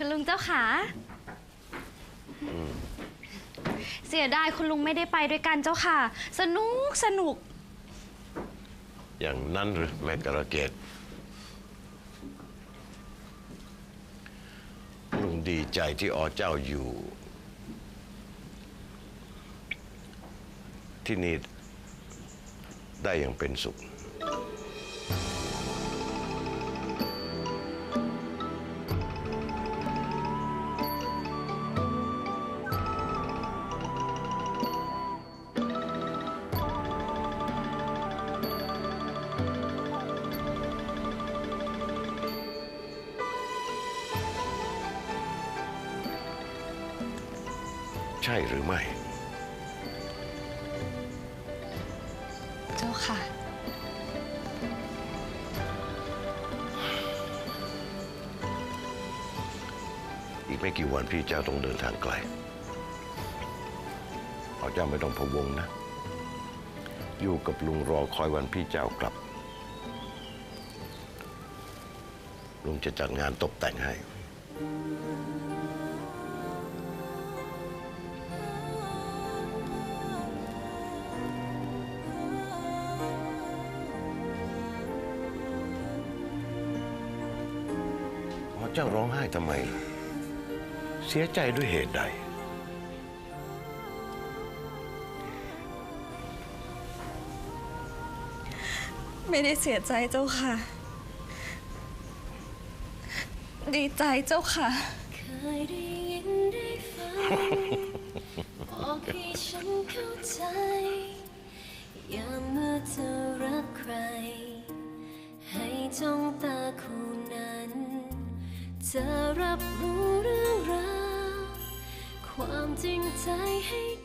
คุณลุงเจ้าขา เสียดายคุณลุงไม่ได้ไปด้วยกันเจ้าค่ะ สนุกสนุก อย่างนั้นหรือแม่กระเกตลุงดีใจที่อ๋อเจ้าอยู่ ที่นี่ได้อย่างเป็นสุข ช่หรือไม่ เจ้าค่ะ อีกไม่กี่วันพี่เจ้าต้องเดินทางไกลเอาเจ้าไม่ต้องพะวงนะ อยู่กับลุงรอคอยวันพี่เจ้ากลับ ลุงจะจัดงานตกแต่งให้ เจ้าร้องไห้ทำไมล่ะเสียใจด้วยเหตุใด ไม่ได้เสียใจเจ้าค่ะ ดีใจเจ้าค่ะเคยได้ยินได้ฟังบอกให้ฉันเข้าใจ อย่าเมื่อเธอรักใคร ให้จ้องตาคู่นั้น จะรับรู้เรื่องราวความจริงใจให้